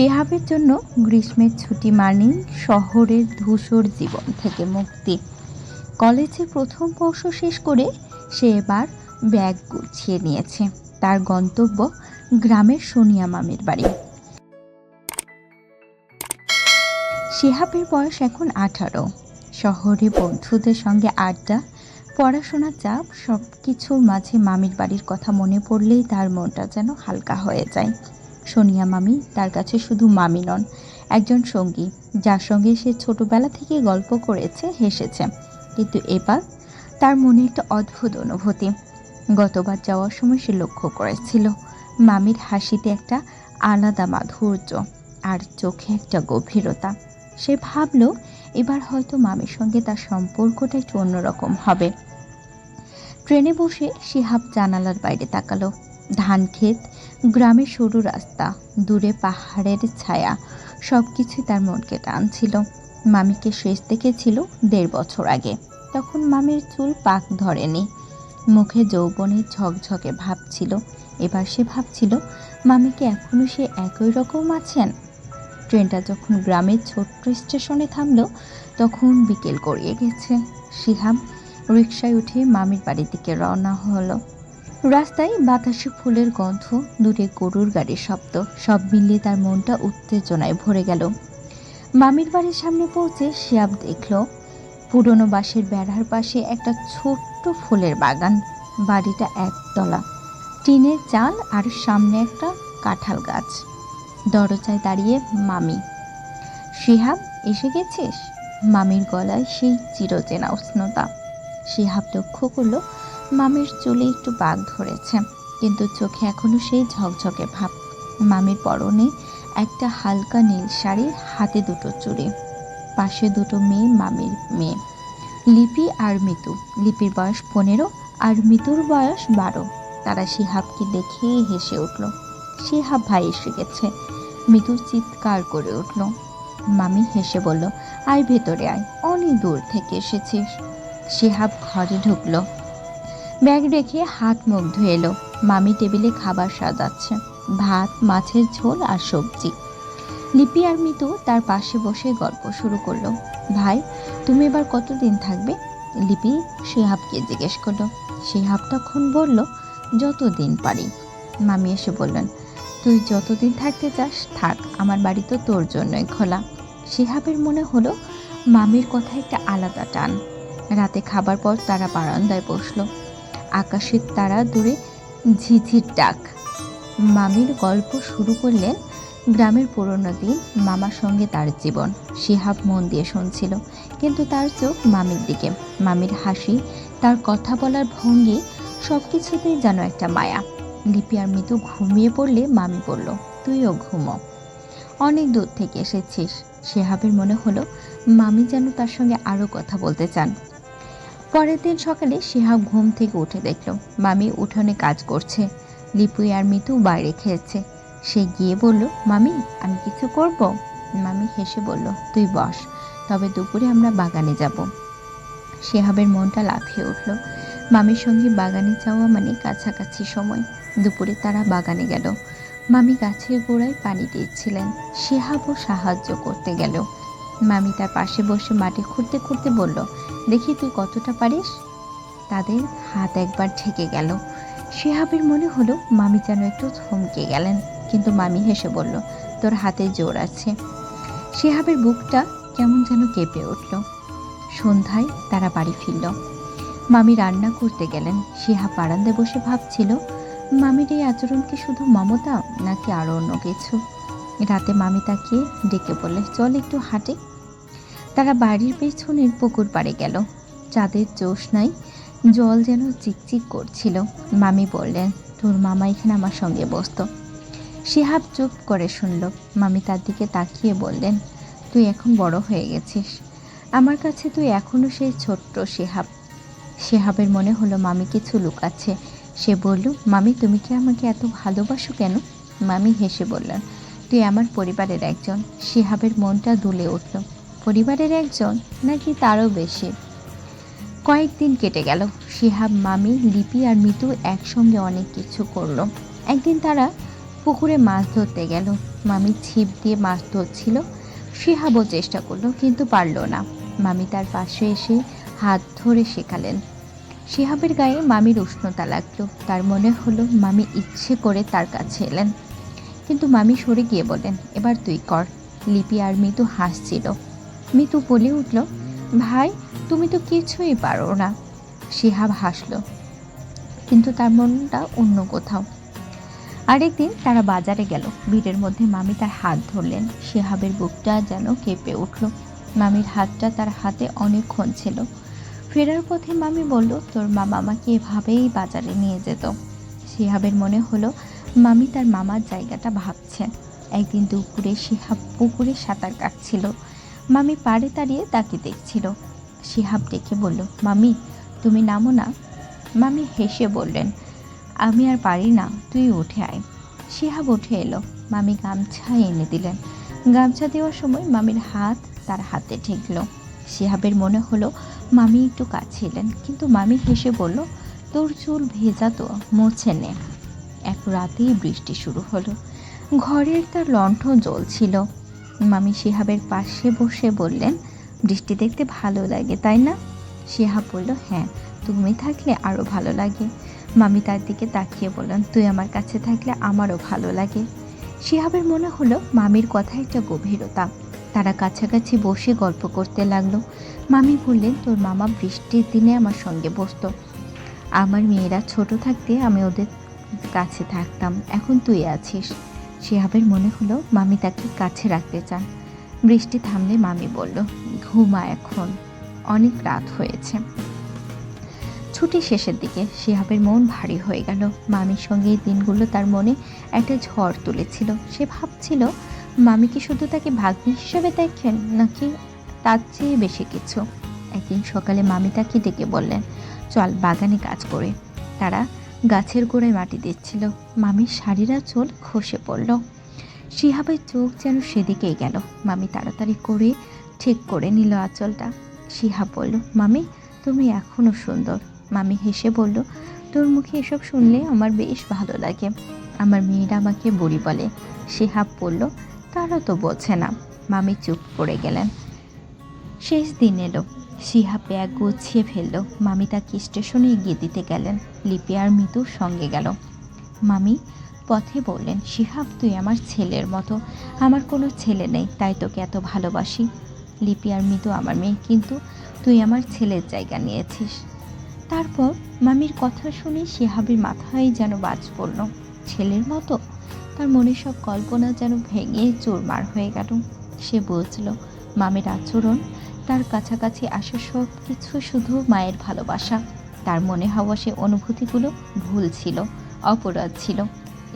শেহাবের জন্য গ্রীষ্মের ছুটি মানেই শহরের ধূসর জীবন থেকে মুক্তি। কলেজে প্রথম বর্ষ শেষ করে সে এবার ব্যাগ গুছিয়ে নিয়েছে। তার গন্তব্য গ্রামের সোনিয়া মামির বাড়ি। শিহাবের বয়স এখন আঠারো। শহরে বন্ধুদের সঙ্গে আড্ডা, পড়াশোনার চাপ সব কিছুর মাঝে মামির বাড়ির কথা মনে পড়লেই তার মনটা যেন হালকা হয়ে যায়। সোনিয়া মামি তার কাছে শুধু মামি নন, একজন সঙ্গী, যার সঙ্গে সে ছোটবেলা থেকে গল্প করেছে, হেসেছে। কিন্তু এবার তার মনে একটা অদ্ভুত অনুভূতি। গতবার যাওয়ার সময় সে লক্ষ্য করেছিল, মামির হাসিতে একটা আলাদা মাধুর্য আর চোখে একটা গভীরতা। সে ভাবল, এবার হয়তো মামির সঙ্গে তার সম্পর্কটা একটু অন্যরকম হবে। ট্রেনে বসে শিহাব জানালার বাইরে তাকালো। ধান ক্ষেত গ্রামের সরু রাস্তা, দূরে পাহাড়ের ছায়া সব কিছুই তার মনকে টানছিল। মামিকে শেষ দেখেছিল দেড় বছর আগে। তখন মামির চুল পাক ধরেনি। মুখে যৌবনের ঝকঝকে ভাব ছিল। এবার সে ভাবছিল, মামিকে এখনও সে একই রকম আছেন? ট্রেনটা যখন গ্রামের ছোট্ট স্টেশনে থামলো, তখন বিকেল গড়িয়ে গেছে। শিহাব রিকশায় উঠে মামির বাড়ির দিকে রওনা হলো। রাস্তায় বাতাসে ফুলের গন্ধ, দূরে গরুর গাড়ির শব্দ, সব মিলিয়ে তার মনটা উত্তেজনায় ভরে গেল। মামির বাড়ির সামনে পৌঁছে শিয়াব দেখল, পুরনো বাঁশের বেড়ার পাশে একটা ছোট্ট ফুলের বাগান। বাড়িটা একতলা, টিনের চাল আর সামনে একটা কাঁঠাল গাছ। দরজায় দাঁড়িয়ে মামি, শিহাব, এসে গেছিস? মামির গলায় সেই চিরচেনা উষ্ণতা। শিহাব লক্ষ্য করল মামির চুলে একটু বাঘ ধরেছে, কিন্তু চোখে এখনও সেই ঝকঝকে ভাব। মামির পরনে একটা হালকা নীল শাড়ি, হাতে দুটো চুড়ি। পাশে দুটো মেয়ে, মামির মেয়ে। লিপি আর মিতু। লিপির বয়স পনেরো আর মিতুর বয়স বারো। তারা শিহাবকে দেখেই হেসে উঠল। শিহাব ভাই এসে গেছে। মিতু চিৎকার করে উঠল। মামি হেসে বলল, আয় ভেতরে আয়, অনেক দূর থেকে এসেছিস। শিহাব ঘরে ঢুকলো। ব্যাগ রেখে হাত মুখ ধুয়ে এলো। মামি টেবিলে খাবার সাজাচ্ছে। ভাত, মাছের ঝোল আর সবজি। লিপি আর মিতু তার পাশে বসে গল্প শুরু করল। ভাই, তুমি এবার কতদিন থাকবে? লিপি শিহাবকে জিজ্ঞেস করল। শিহাব তখন বলল, যতদিন পারি। মামি এসে বললেন, তুই যতদিন থাকতে চাস, থাক, আমার বাড়ি তো তোর জন্যই খোলা। শিহাবের মনে হলো, মামির কথা একটা আলাদা টান। রাতে খাবার পর তারা বারান্দায় বসল। আকাশের তারা দূরে ঝিঝির ডাক। মামির গল্প শুরু করলেন গ্রামের পুরনো দিন মামার সঙ্গে তার জীবন। শিহাব মন দিয়ে শুনছিল, কিন্তু তার চোখ মামির দিকে। মামির হাসি, তার কথা বলার ভঙ্গি সব কিছুতেই যেন একটা মায়া। লিপি আর মিতু ঘুমিয়ে পড়লে মামি বলল, তুইও ঘুমো। অনেক দূর থেকে এসেছিস। শেহাবের মনে হলো, মামি যেন তার সঙ্গে আরও কথা বলতে চান। পরের দিন সকালে শিহাব ঘুম থেকে উঠে দেখল, মামি উঠোনে কাজ করছে। লিপুই আর মিতু বাইরে খেয়েছে। সে গিয়ে বলল, মামি, আমি কিছু করব? মামি হেসে বলল, তুই বস, তবে দুপুরে আমরা বাগানে যাব। শিহাবের মনটা লাফিয়ে উঠল। মামির সঙ্গে বাগানে যাওয়া মানে কাছাকাছি সময়। দুপুরে তারা বাগানে গেল। মামি গাছের গোড়ায় পানি দিচ্ছিলেন। শিহাবও সাহায্য করতে গেল। মামি তার পাশে বসে মাটি খুঁড়তে খুঁড়তে বলল দেখি তুই কতটা পারিস? তাদের হাত একবার ঠেকে গেল। শিহাবের মনে হলো মামি যেন একটু থমকে গেলেন, কিন্তু মামি হেসে বলল, তোর হাতে জোর আছে। শিহাবের বুকটা কেমন যেন কেঁপে উঠল। সন্ধ্যায় তারা বাড়ি ফিরল। মামি রান্না করতে গেলেন। শিহাব বারান্দায় বসে ভাবছিল, মামির এই আচরণ কি শুধু মমতা নাকি আরও অন্য কিছু? রাতে মামি তাকে ডেকে বললে, চল একটু হাঁটে। তারা বাড়ির পেছনের পুকুর পাড়ে গেল। চাঁদের জ্যোৎস্নায় জল যেন চিকচিক করছিল। মামি বললেন, তোর মামা এখানে আমার সঙ্গে বসতো। শিহাব চুপ করে শুনল। মামি তার দিকে তাকিয়ে বললেন, তুই এখন বড় হয়ে গেছিস। আমার কাছে তুই এখনও সেই ছোট্ট শিহাব। শিহাবের মনে হলো, মামি কিছু লুকাচ্ছে। সে বলল, মামি, তুমি কি আমাকে এত ভালোবাসো কেন? মামি হেসে বললেন, তুই আমার পরিবারের একজন। শিহাবের মনটা দুলে উঠল। পরিবারের একজন, নাকি তারও বেশি? কয়েকদিন কেটে গেল। শিহাব, মামি, লিপি আর মিতু একসঙ্গে অনেক কিছু করল। একদিন তারা পুকুরে মাছ ধরতে গেল। মামি ছিপ দিয়ে মাছ ধরছিল। শিহাবও চেষ্টা করল, কিন্তু পারল না। মামি তার পাশে এসে হাত ধরে শেখালেন। শিহাবের গায়ে মামির উষ্ণতা লাগল। তার মনে হলো মামি ইচ্ছে করে তার কাছে এলেন। কিন্তু মামি সরে গিয়ে বললেন, এবার তুই কর। লিপি আর মিতু হাসছিল। মিতু বলে উঠল, ভাই, তুমি তো কিছুই পারো না। শিহাব হাসলো, কিন্তু তার মনটা অন্য কোথাও। আরেকদিন তারা বাজারে গেল। ভিড়ের মধ্যে মামি তার হাত ধরলেন। শিহাবের বুকটা যেন কেঁপে উঠল। মামির হাতটা তার হাতে অনেকক্ষণ ছিল। ফেরার পথে মামি বলল, তোর মা মামাকে এভাবেই বাজারে নিয়ে যেত। শিহাবের মনে হলো, মামি তার মামার জায়গাটা ভাবছেন একদিন দুপুরে শিহাব পুকুরে সাঁতার কাটছিল। মামি পাড়ে দাঁড়িয়ে তাকে দেখছিল। শিহাব ডেকে বলল, মামি, তুমি নামো না। মামি হেসে বললেন, আমি আর পারি না, তুই উঠে আয়। শিহাব উঠে এলো। মামি গামছা এনে দিলেন। গামছা দেওয়ার সময় মামির হাত তার হাতে ঠেকলো। শিহাবের মনে হলো, মামি একটু কাছে এলেন। কিন্তু মামি হেসে বলল, তোর চুল ভেজা তো, মুছে নে। এক রাতেই বৃষ্টি শুরু হলো। ঘরের তার লণ্ঠন জ্বলছিল। মামি শিহাবের পাশে বসে বললেন, বৃষ্টি দেখতে ভালো লাগে, তাই না? শিহাব বলল হ্যাঁ তুমি থাকলে আরও ভালো লাগে। মামি তার দিকে তাকিয়ে বললেন, তুই আমার কাছে থাকলে আমারও ভালো লাগে। শিহাবের মনে হলো মামির কথা একটা গভীরতা। তারা কাছাকাছি বসে গল্প করতে লাগল। মামি বললেন, তোর মামা বৃষ্টির দিনে আমার সঙ্গে বসতো। আমার মেয়েরা ছোট থাকতে আমি ওদের কাছে থাকতাম, এখন তুই আছিস। শিহাবের মনে হলো মামি তাকে কাছে রাখতে চান বৃষ্টি থামলে মামি বলল, ঘুমা এখন। অনেক রাত হয়েছে। ছুটি শেষের দিকে শিহাবের মন ভারী হয়ে গেল। মামির সঙ্গে দিনগুলো তার মনে একটা ঝড় তুলেছিল। সে ভাবছিল, মামি কি শুধু তাকে ভাগ্নি হিসেবে দেখেন নাকি তার চেয়ে বেশি কিছু? একদিন সকালে মামি তাকে ডেকে বললেন, চল বাগানে কাজ করে। তারা গাছের গোড়ায় মাটি দিচ্ছিল। মামির শাড়িরা চোল খসে পড়ল। শিহাবের চোখ যেন সেদিকেই গেল। মামি তাড়াতাড়ি করে ঠিক করে নিল আঁচলটা। শিহাব বলল, মামি, তুমি এখনও সুন্দর। মামি হেসে বলল, তোর মুখে এসব শুনলে আমার বেশ ভালো লাগে। আমার মেয়েরা আমাকে বুড়ি বলে। শিহাব বলল, তারা তো বোঝে না। মামি চুপ করে গেলেন। শেষ দিন এলো। শিহাব ব্যাগ গুছিয়ে ফেলল। মামি তাকে স্টেশনে এগিয়ে দিতে গেলেন। লিপি আর মিতুর সঙ্গে গেল। মামি, পথে বললেন শিহাব তুই আমার ছেলের মতো। আমার কোনো ছেলে নেই, তাই তোকে এত ভালোবাসি। লিপি আর মিতু, আমার মেয়ে, কিন্তু তুই আমার ছেলের জায়গা নিয়েছিস। তারপর মামির কথা শুনে শিহাবের মাথায় যেন বাজ পড়ল, ছেলের মতো? তার মনে সব কল্পনা যেন ভেঙে চুরমার হয়ে গেল। সে বলছিল মামির আচরণ তার কাছাকাছি আসা সব কিছু শুধু মায়ের ভালোবাসা। তার মনে হওয়া সে অনুভূতিগুলো ভুল ছিল, অপরাধ ছিল।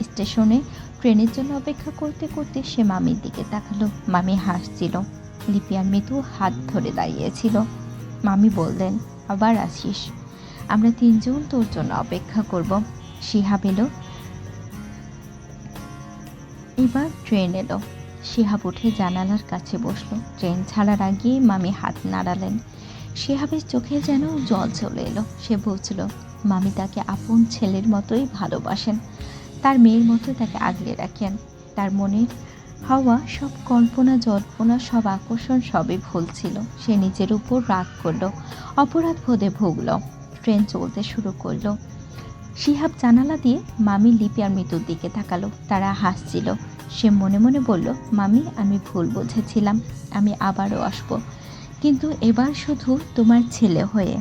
স্টেশনে ট্রেনের জন্য অপেক্ষা করতে করতে সে মামির দিকে তাকালো। মামি হাসছিল। লিপি আর মিতু হাত ধরে দাঁড়িয়েছিল। মামি বললেন, আবার আসিস। আমরা তিনজন তোর জন্য অপেক্ষা করব। শিহাব এলো। এবার ট্রেন এলো। শিহাব উঠে জানালার কাছে বসল। ট্রেন ছাড়ার আগে মামি হাত নাড়ালেন। শিহাবের চোখে যেন জল চলে এলো। সে বুঝল, মামি তাকে আপন ছেলের মতোই ভালোবাসেন। তার মেয়ের মতো তাকে আগলে রাখেন। তার মনের হাওয়া, সব কল্পনা, জল্পনা, সব আকর্ষণ সবই ভুল ছিল। সে নিজের উপর রাগ করল, অপরাধ বোধে ভুগল। ট্রেন চলতে শুরু করল। শিহাব জানালা দিয়ে মামি লিপি আর মৃত্যুর দিকে তাকালো। তারা হাসছিল। সে মনে মনে বলল, মামি, আমি ভুল বুঝেছিলাম। আমি আবারও আসব। কিন্তু এবার শুধু তোমার ছেলে হয়ে।